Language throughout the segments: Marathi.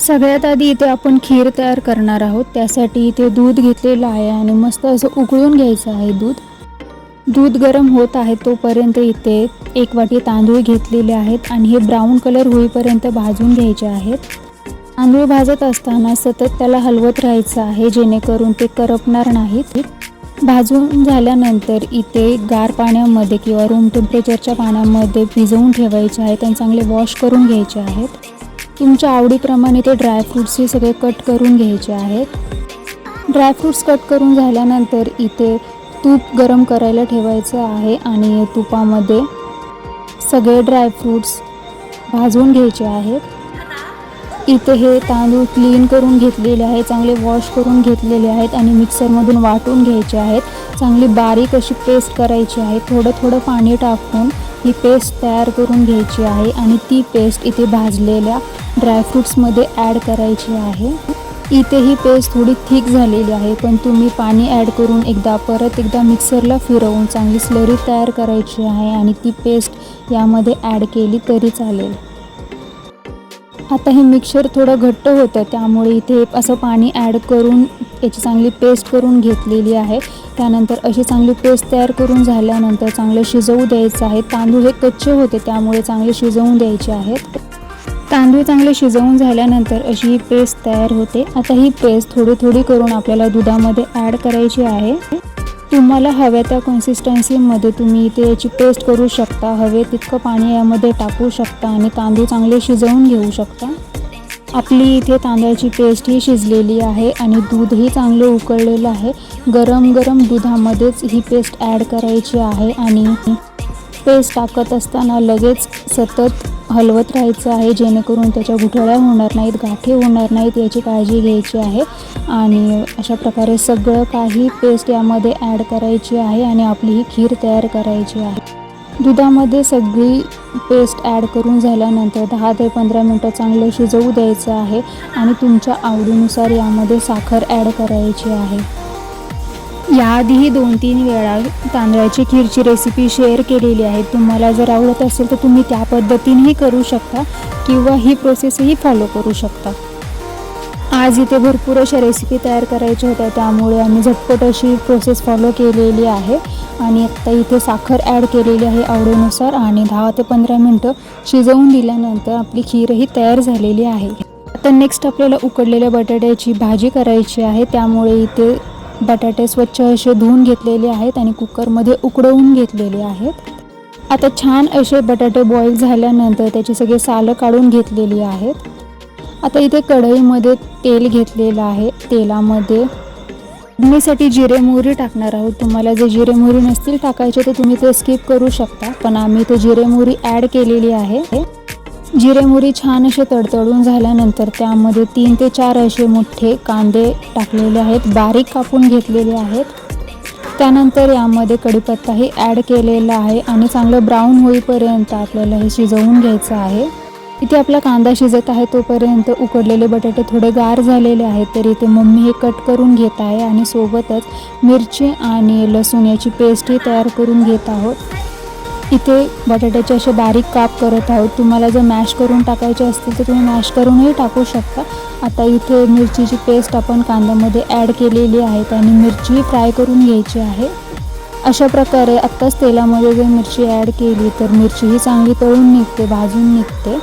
सगळ्यात आधी इथे आपण खीर तयार करणार आहोत. त्यासाठी इथे दूध घेतलेलं आहे आणि मस्त असं उकळून घ्यायचं आहे दूध. दूध गरम होत आहे तोपर्यंत इथे एक वाटी तांदूळ घेतलेले आहेत आणि हे ब्राऊन कलर होईपर्यंत भाजून घ्यायचे आहेत. तांदूळ भाजत असताना सतत त्याला हलवत राहायचं आहे जेणेकरून ते करपणार नाहीत. भाजून झाल्यानंतर इथे गार पाण्यामध्ये किंवा रूम टेम्परेचरच्या पाण्यामध्ये भिजवून ठेवायचे आहेत आणि चांगले वॉश करून घ्यायचे आहेत. तुमच्या आवडीप्रमाणे ते ड्रायफ्रूट्सही सगळे कट करून घ्यायचे आहेत. ड्रायफ्रूट्स कट करून झाल्यानंतर इथे तूप गरम करायला ठेवायचं आहे आणि तुपामध्ये सगळे ड्रायफ्रूट्स भाजून घ्यायचे आहेत. इथे हे तांदूळ क्लीन करून घेतलेले आहे चांगले वॉश करून घेतलेले आहेत आणि मिक्सरमधून वाटून घ्यायचे आहेत. चांगली बारीक अशी पेस्ट करायची आहे थोडं थोडं पाणी टाकून ही पेस्ट तयार करून घ्यायची आहे आणि ती पेस्ट इथे भाजलेल्या ड्रायफ्रूट्समध्ये ॲड करायची आहे. इथे ही पेस्ट थोडी थिक झालेली आहे पण तुम्ही पाणी ॲड करून एकदा परत एकदा मिक्सरला फिरवून चांगली स्लरी तयार करायची आहे आणि ती पेस्ट यामध्ये ॲड केली तरी चालेल. आता हे मिक्सर थोडं घट्ट होतं त्यामुळे इथे असं पाणी ॲड करून याची चांगली पेस्ट करून घेतलेली आहे. त्यानंतर अशी चांगली पेस्ट तयार करून झाल्यानंतर चांगलं शिजवू द्यायचं आहे. तांदूळ हे कच्चे होते त्यामुळे चांगले शिजवून द्यायचे आहेत. तांदूळ चांगले शिजवून झाल्यानंतर अशी ही पेस्ट तयार होते. आता ही पेस्ट थोडी थोडी करून आपल्याला दुधामध्ये ॲड करायची आहे. तुम्हाला हव्या त्या कन्सिस्टन्सीमध्ये तुम्ही इथे याची पेस्ट करू शकता. हवे तितकं पाणी यामध्ये टाकू शकता आणि तांदूळ चांगले शिजवून घेऊ शकता. आपली इथे तांदळाची पेस्ट ही शिजलेली आहे आणि दूधही चांगलं उकळलेलं आहे. गरम गरम दुधामध्येच ही पेस्ट ॲड करायची आहे आणि पेस्ट टाकत असताना लगेच सतत हलवत राहायचं आहे जेणेकरून त्याच्या गुठळ्या होणार नाहीत गाठी होणार नाहीत याची काळजी घ्यायची आहे. आणि अशा प्रकारे सगळं काही पेस्ट यामध्ये ॲड करायची आहे आणि आपली ही खीर तयार करायची आहे. दुधामध्ये सगळी पेस्ट ॲड करून झाल्यानंतर दहा ते पंधरा मिनटं चांगलं शिजवू द्यायचं आहे आणि तुमच्या आवडीनुसार यामध्ये साखर ॲड करायची आहे. याआधीही दोन तीन वेळा तांदळाची खीरची रेसिपी शेअर केलेली आहे. तुम्हाला जर आवडत असेल तर तुम्ही त्या पद्धतीनेही करू शकता किंवा ही प्रोसेसही फॉलो करू शकता. आज इथे भरपूर अशा रेसिपी तयार करायच्या होत्या. त्यामुळे आम्ही झटपट अशी प्रोसेस फॉलो केलेली आहे. आणि आत्ता इथे साखर ॲड केलेली आहे आवडीनुसार आणि दहा ते पंधरा मिनटं शिजवून दिल्यानंतर आपली खीरही तयार झालेली आहे. आता नेक्स्ट आपल्याला उकडलेल्या बटाट्याची भाजी करायची आहे. त्यामुळे इथे बटाटे स्वच्छ असे धुवून घेतलेले आहेत आणि कुकरमध्ये उकडवून घेतलेले आहेत. आता छान असे बटाटे बॉईल झाल्यानंतर त्याची सगळी सालं काढून घेतलेली आहेत. आता इथे कढईमध्ये तेल घेतलेलं आहे. तेलामध्ये फोडणीसाठी जिरे मोहरी टाकणार आहोत. तुम्हाला जर जिरे मोहरी नसतील टाकायचे तर तुम्ही ते स्किप करू शकता. पण आम्ही ते जिरे मोहरी ॲड केलेली आहे. जिरे मोहरी छान असे तडतडून झाल्यानंतर त्यामध्ये तीन ते चार असे मोठे कांदे टाकलेले आहेत बारीक कापून घेतलेले आहेत. त्यानंतर यामध्ये कढीपत्ताही ॲड केलेला आहे आणि चांगलं ब्राऊन होईपर्यंत आपल्याला हे शिजवून घ्यायचं आहे. इथे आपला कांदा शिजत आहे तोपर्यंत उकडलेले बटाटे थोडे गार झालेले आहेत तर इथे मम्मी हे कट करून घेत आहे आणि सोबतच मिरची आणि लसूण याची पेस्टही तयार करून घेत आहोत. इथे बटाट्याचे असे बारीक काप करत आहोत. तुम्हाला जर मॅश करून टाकायचे असतील तर तुम्ही मॅश करूनही टाकू शकता. आता इथे मिरचीची पेस्ट आपण कांद्यामध्ये ॲड केलेली आहे. आणि मिरची फ्राय करून घ्यायची आहे. अशा प्रकारे आत्ताच तेलामध्ये जर मिरची ॲड केली तर मिरची ही चांगली तळून निघते भाजून निघते.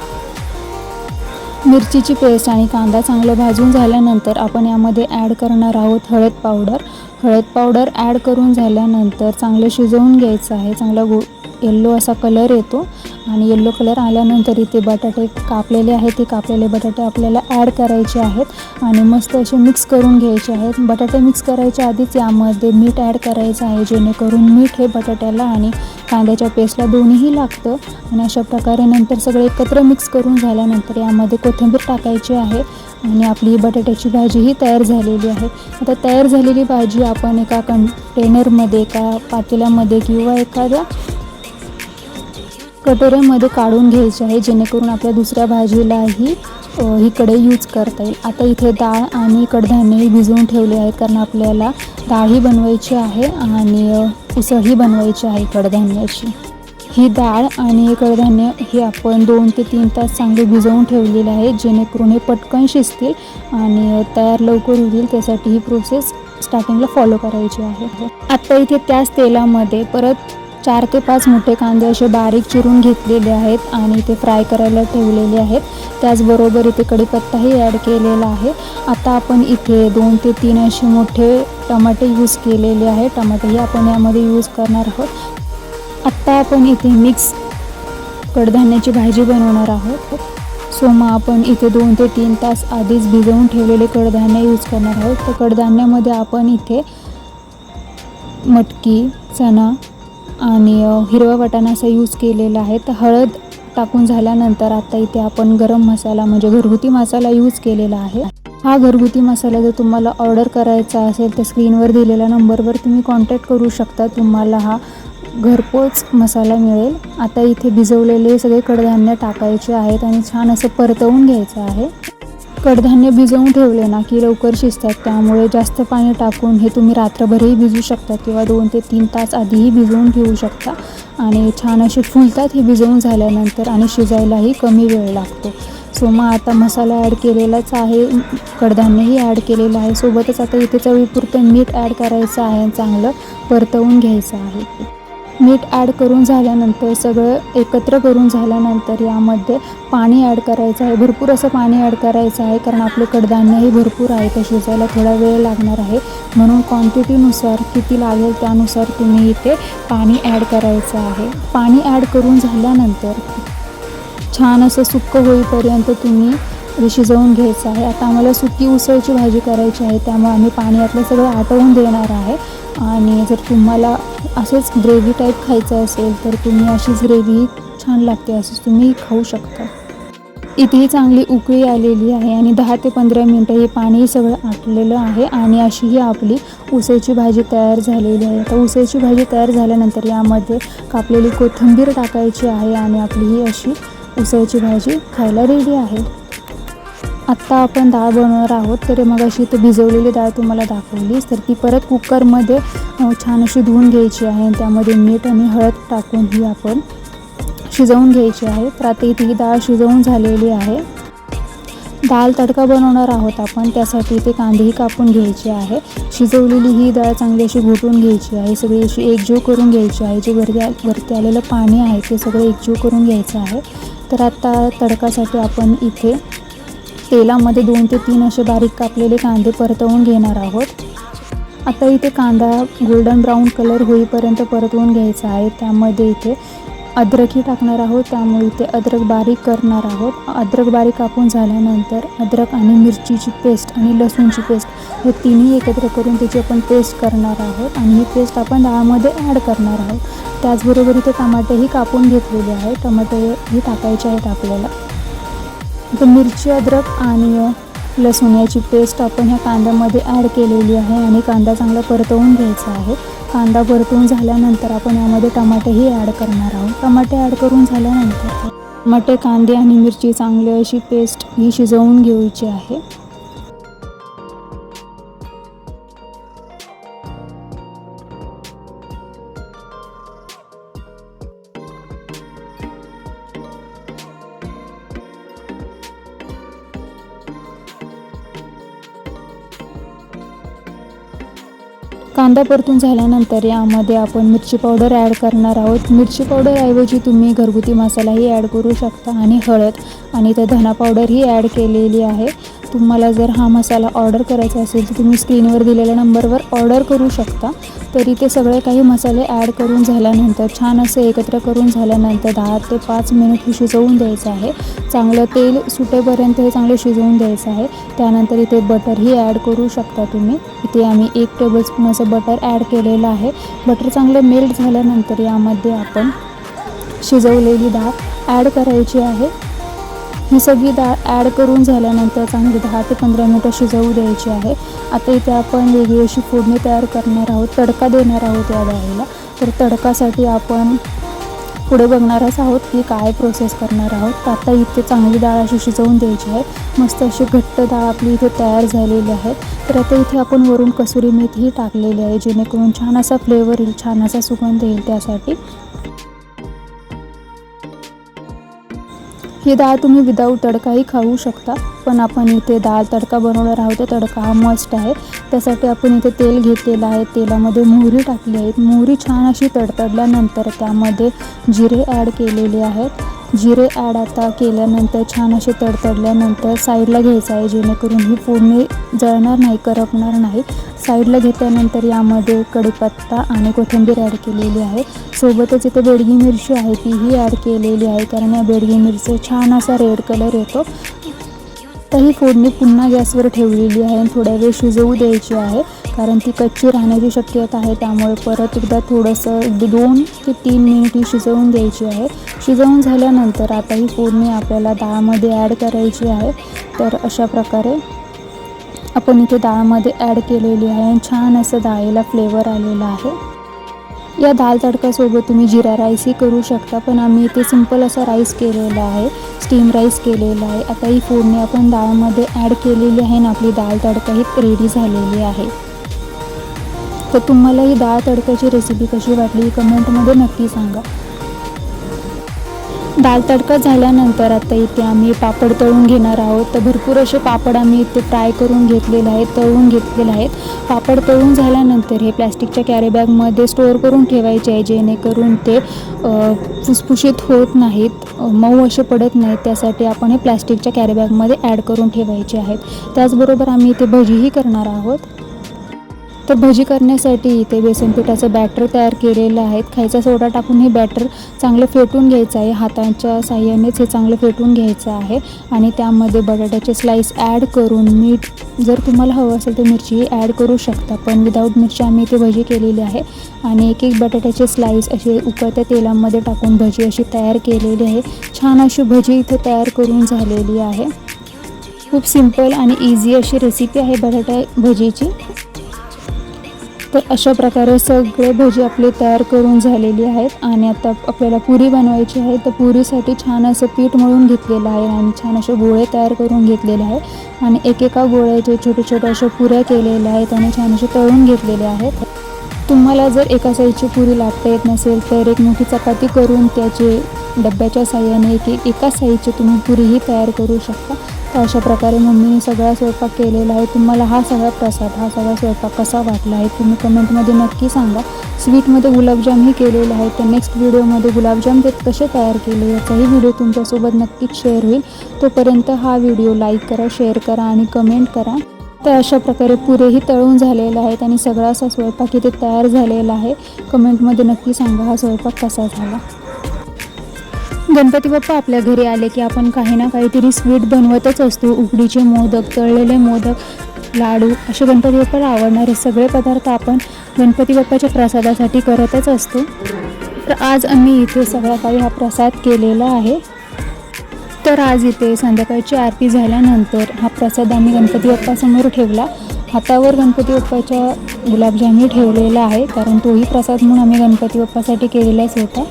मिरचीची पेस्ट आणि कांदा चांगलं भाजून झाल्यानंतर आपण यामध्ये ॲड करणार आहोत हळद पावडर हळद पावडर ॲड करून झाल्यानंतर चांगलं शिजवून घ्यायचं आहे. चांगला गो येल्लो असा कलर येतो. आणि येल्लो कलर आल्यानंतर इथे बटाटे कापलेले आहेत. ते कापलेले बटाटे आपल्याला ॲड करायचे आहेत. आणि मस्त असे मिक्स करून घ्यायचे आहेत. बटाटे मिक्स करायच्या आधीच यामध्ये मीठ ॲड करायचं आहे. जेणेकरून मीठ हे बटाट्याला आणि कांद्याच्या पेस्टला दोन्हीही लागतं. आणि अशा प्रकारे नंतर सगळे एकत्र मिक्स करून झाल्यानंतर यामध्ये कोथिंबीर टाकायची आहे. आणि आपली बटाट्याची भाजीही तयार झालेली आहे. आता तयार झालेली भाजी आपण एका कंटेनरमध्ये एका पातेल्यामध्ये किंवा एखाद्या कटोऱ्यामध्ये काढून घ्यायची आहे जेणेकरून आपल्या दुसऱ्या भाजीलाही अ, ही यूज करता येईल. आता इथे डाळ आणि कडधान्यही भिजवून ठेवले आहे कारण आपल्याला डाळही बनवायची आहे आणि उसळही बनवायची आहे कडधान्याची. ही डाळ आणि कडधान्य हे आपण दोन ते तीन तास चांगले भिजवून ठेवलेले आहे जेणेकरून हे पटकन शिजतील आणि तयार लवकर होईल त्यासाठी ही प्रोसेस स्टार्टिंगला फॉलो करायची आहे. आत्ता इथे त्याच तेलामध्ये परत चार ते पाच मोठे कांदे असे बारीक चिरून घेतलेले आहेत आणि ते फ्राय करायला ठेवलेले आहेत. त्याचबरोबर इथे कढीपत्ताही ॲड केलेला आहे. आता आपण इथे दोन ते तीन असे मोठे टमाटे यूज केलेले आहे. टमाटेही आपण यामध्ये यूज करणार आहोत. आत्ता आपण इथे मिक्स कडधान्याची भाजी बनवणार आहोत. सो मग आपण इथे दोन ते तीन तास आधीच भिजवून ठेवलेले कडधान्य यूज करणार आहोत. तर कडधान्यामध्ये आपण इथे मटकी चणा आणि हिरवा वाटाणा असा यूज केलेला आहे. तर हळद टाकून झाल्यानंतर आता इथे आपण गरम मसाला म्हणजे घरगुती मसाला यूज केलेला आहे. हा घरगुती मसाला जर तुम्हाला ऑर्डर करायचा असेल तर स्क्रीनवर दिलेल्या नंबरवर तुम्ही कॉन्टॅक्ट करू शकता. तुम्हाला हा घरपोच मसाला मिळेल. आता इथे भिजवलेले सगळे कडधान्य टाकायचे आहेत आणि छान असं परतवून घ्यायचं आहे. कडधान्य भिजवून ठेवले ना की लवकर शिजतात. त्यामुळे जास्त पाणी टाकून हे तुम्ही रात्रभरही भिजू शकता किंवा दोन ते तीन तास आधीही भिजवून ठेवू शकता. आणि छान असे फुलतात हे भिजवून झाल्यानंतर आणि शिजायलाही कमी वेळ लागतो. सो मग आता मसाला ॲड केलेलाच आहे. कडधान्यही ॲड केलेलं आहे. सोबतच आता इथे चवीपुरतं मीठ ॲड करायचं आहे चांगलं परतवून घ्यायचं आहे. मीठ ॲड करून झाल्यानंतर सगळं एकत्र करून झाल्यानंतर यामध्ये पाणी ॲड करायचं आहे. भरपूर असं पाणी ॲड करायचं आहे कारण आपले कडधान्यही भरपूर आहे. तर शिजायला थोडा वेळ लागणार आहे. म्हणून क्वांटिटीनुसार किती लागेल त्यानुसार तुम्ही इथे पाणी ॲड करायचं आहे. पाणी ॲड करून झाल्यानंतर छान असं सुक्क होईपर्यंत तुम्ही शिजवून घ्यायचं आहे. आता आम्हाला सुकी उसळची भाजी करायची आहे त्यामुळे आम्ही पाणी यातलं सगळं आटवून देणार आहे. आणि जर तुम्हाला असंच ग्रेव्ही टाईप खायचं असेल तर तुम्ही अशीच ग्रेव्ही छान लागते असंच तुम्ही खाऊ शकता. इथेही चांगली उकळी आलेली आहे आणि दहा ते पंधरा मिनटं हे पाणी सगळं आटलेलं आहे आणि अशी ही आपली उसाची भाजी तयार झालेली आहे. तर उसाची भाजी तयार झाल्यानंतर यामध्ये कापलेली कोथिंबीर टाकायची आहे आणि आपली ही अशी उसळची भाजी खायला रेडी आहे. आत्ता आपण डाळ बनवणार आहोत तर मग अशी इथं भिजवलेली डाळ तुम्हाला दाखवलीच तर ती परत कुकरमध्ये छान अशी धुवून घ्यायची आहे आणि त्यामध्ये मीठ आणि हळद टाकून ही आपण शिजवून घ्यायची आहे. तर आता इथे ही डाळ शिजवून झालेली आहे. डाळ तडका बनवणार आहोत आपण त्यासाठी इथे कांदेही कापून घ्यायचे आहे. शिजवलेली ही डाळ चांगली अशी घोटून घ्यायची आहे सगळी अशी एकजीव करून घ्यायची आहे जे वरती वरती आलेलं पाणी आहे ते सगळं एकजीव करून घ्यायचं आहे. तर आत्ता तडकासाठी आपण इथे तेलामध्ये दोन ते तीन असे बारीक कापलेले कांदे परतवून घेणार आहोत. आता इथे कांदा गोल्डन ब्राऊन कलर होईपर्यंत परतवून घ्यायचा आहे. त्यामध्ये इथे अद्रकही टाकणार आहोत. त्यामुळे इथे अद्रक बारीक करणार आहोत. अद्रक बारीक कापून झाल्यानंतर अद्रक आणि मिरचीची पेस्ट आणि लसूणची पेस्ट हे तिन्ही एकत्र करून त्याची आपण पेस्ट करणार आहोत. आणि ही पेस्ट आपण डाळामध्ये ॲड करणार आहोत. त्याचबरोबर इथे टमाटेही कापून घेतलेले आहे टमाटेही टाकायचे आहेत आपल्याला. तर मिरची अद्रक आणि लसूण याची पेस्ट आपण ह्या कांद्यामध्ये ॲड केलेली आहे आणि कांदा चांगला परतवून घ्यायचा आहे. कांदा परतवून झाल्यानंतर आपण यामध्ये टमाटेही ॲड करणार आहोत. टमाटे ॲड करून झाल्यानंतर टमाटे कांदे आणि मिरची चांगली अशी पेस्ट ही शिजवून घ्यायची आहे. कांदा परतून झाल्यानंतर यामध्ये आपण मिरची पावडर ॲड करणार आहोत. मिरची पावडरऐवजी तुम्ही घरगुती मसालाही ॲड करू शकता आणि हळद आणि तर धना पावडरही ॲड केलेली आहे. तुम्हाला जर हा मसाला ऑर्डर करायचा असेल तर तुम्ही स्क्रीनवर दिलेल्या नंबरवर ऑर्डर करू शकता. तरी ते सगळे काही मसाले ॲड करून झाल्यानंतर छान असं एकत्र करून झाल्यानंतर दहा ते पाच मिनिट हे शिजवून द्यायचं आहे. चांगलं तेल सुटेपर्यंत हे चांगलं शिजवून द्यायचं आहे. त्यानंतर इथे बटरही ॲड करू शकता तुम्ही. इथे आम्ही एक टेबलस्पून असं बटर ॲड केलेलं आहे. बटर चांगलं मेल्ट झाल्यानंतर यामध्ये आपण शिजवलेली डाळ ॲड करायची आहे. ही सगळी डाळ ॲड करून झाल्यानंतर चांगली दहा ते पंधरा मिनटं शिजवू द्यायची आहे. आता इथे आपण वेगळी अशी फोडणी तयार करणार आहोत. तडका देणार आहोत या डाळीला. तर तडकासाठी आपण पुढे बघणारच आहोत की काय प्रोसेस करणार आहोत. तर आता इथे चांगली डाळ अशी शिजवून द्यायची आहे. मस्त अशी घट्ट डाळ आपली इथे तयार झालेली आहे. तर आता इथे आपण वरून कसुरी मेथीही टाकलेली आहे जेणेकरून छान असा फ्लेवर येईल छान असा सुगंध येईल त्यासाठी. ही डाळ तुम्ही विदाऊट तडकाही खाऊ शकता. पण आपण इथे डाळ तडका बनवणार आहोत. तर तडका हा मस्ट आहे. त्यासाठी आपण इथे तेल घेतलेलं आहे. तेलामध्ये मोहरी टाकली आहे. मोहरी छान अशी तडतडल्यानंतर त्यामध्ये जिरे ॲड केलेले आहेत. जिरे ॲड आता केल्यानंतर छान असे तडतडल्यानंतर साईडला घ्यायचं आहे जेणेकरून ही फोडणी जळणार नाही करपणार नाही. साईडला घेतल्यानंतर यामध्ये कढीपत्ता आणि कोथिंबीर ॲड केलेली आहे. सोबतच इथे बेडगी मिरची आहे तीही ॲड केलेली आहे कारण या बेडगी मिरची छान असा रेड कलर येतो. आता ही फोडणी पुन्हा गॅसवर ठेवलेली आहे आणि थोड्या वेळ शिजवू द्यायची आहे. कारण ती कच्ची राहण्याची शक्यता आहे. त्यामुळे परत एकदा थोडंसं दोन ते तीन मिनिट ही शिजवून द्यायची आहे. शिजवून झाल्यानंतर आता ही फोडणी आपल्याला डाळमध्ये ॲड करायची आहे. तर अशा प्रकारे आपण इथे डाळमध्ये ॲड केलेली आहे आणि छान असं डाळीला फ्लेवर आलेला आहे. या दाल तडकासोबत तुम्ही जिरा राईसही करू शकता पण आम्ही इथे सिंपल असा राईस केलेला आहे स्टीम राईस केलेला आहे. आता ही फोडणी आपण डाळमध्ये ॲड केलेली आहे आणि आपली दाल तडका ही रेडी झालेली आहे. तर तुम्हाला ही डाळ तडक्याची रेसिपी कशी वाटली ही कमेंटमध्ये नक्की सांगा. दाल तडका झाल्यानंतर आता इथे आम्ही पापड तळून घेणार आहोत. तर भरपूर असे पापड आम्ही इथे फ्राय करून घेतलेले आहेत तळून घेतलेले आहेत. पापड तळून झाल्यानंतर हे प्लॅस्टिकच्या कॅरीबॅगमध्ये स्टोअर करून ठेवायचे आहे जेणेकरून ते फुसफुशीत होत नाहीत मऊ असे पडत नाहीत. त्यासाठी आपण हे प्लॅस्टिकच्या कॅरीबॅगमध्ये ॲड करून ठेवायचे आहेत. त्याचबरोबर आम्ही इथे भजीही करणार आहोत. तर भजी करण्यासाठी इथे बेसन पिठाचं बॅटर तयार केलेलं आहे. खायचा सोडा टाकून हे बॅटर चांगलं फेटून घ्यायचं आहे. हातांच्या साह्यानेच हे चांगलं फेटून घ्यायचं आहे. आणि त्यामध्ये बटाट्याचे स्लाईस ॲड करून मीठ जर तुम्हाला हवं असेल तर मिरचीही ॲड करू शकता. पण विदाऊट मिरची आम्ही इथे भजी केलेली आहे. आणि एक एक बटाट्याचे स्लाईस असे उकळत्या तेलामध्ये टाकून भजी अशी तयार केलेली आहे. छान अशी भजी इथे तयार करून झालेली आहे. खूप सिंपल आणि इझी अशी रेसिपी आहे बटाटा भजीची. तर अशा प्रकारे सगळे भजी आपली तयार करून झालेली आहेत आणि आता आपल्याला पुरी बनवायची आहे. तर पुरीसाठी छान असं पीठ मळून घेतलेलं आहे आणि छान असे गोळे तयार करून घेतलेले आहे. आणि एकेका गोळ्याचे छोटे छोटे अशा पुऱ्या केलेल्या आहेत आणि छान असे तळून घेतलेले आहेत. तुम्हाला जर एका साईजची पुरी लाटता येत नसेल तर एक मोठी चपाती करून त्याचे डब्याच्या साह्याने एक एक एका साईजची तुम्ही पुरीही तयार करू शकता. तर अशा प्रकारे मम्मीने सगळा स्वयंपाक केलेला आहे. तुम्हाला हा सगळा प्रसाद हा सगळा स्वयंपाक कसा वाटला आहे तुम्ही कमेंटमध्ये नक्की सांगा. स्वीटमध्ये गुलाबजामही केलेलं आहे. तर नेक्स्ट व्हिडिओमध्ये गुलाबजाम ते कसे तयार केले याचाही व्हिडिओ तुमच्यासोबत नक्कीच शेअर होईल. तोपर्यंत हा व्हिडिओ लाईक करा शेअर करा आणि कमेंट करा. तर अशा प्रकारे पुरेही तळून झालेले आहेत आणि सगळा असा स्वयंपाक इथे तयार झालेला आहे. कमेंटमध्ये नक्की सांगा हा स्वयंपाक कसा झाला. गणपती बाप्पा आपल्या घरी आले की आपण काही ना काहीतरी स्वीट बनवतच असतो. उकडीचे मोदक तळलेले मोदक लाडू असे गणपती बाप्पाला आवडणारे सगळे पदार्थ आपण गणपती बाप्पाच्या प्रसादासाठी करतच असतो. तर आज आम्ही इथे सगळा काही हा प्रसाद केलेला आहे. तर आज इथे संध्याकाळची आरती झाल्यानंतर हा प्रसाद आम्ही गणपती बाप्पासमोर ठेवला. हातावर गणपती बाप्पाच्या गुलाबजामही ठेवलेला आहे कारण तोही प्रसाद म्हणून आम्ही गणपती बाप्पासाठी केलेलाच होता.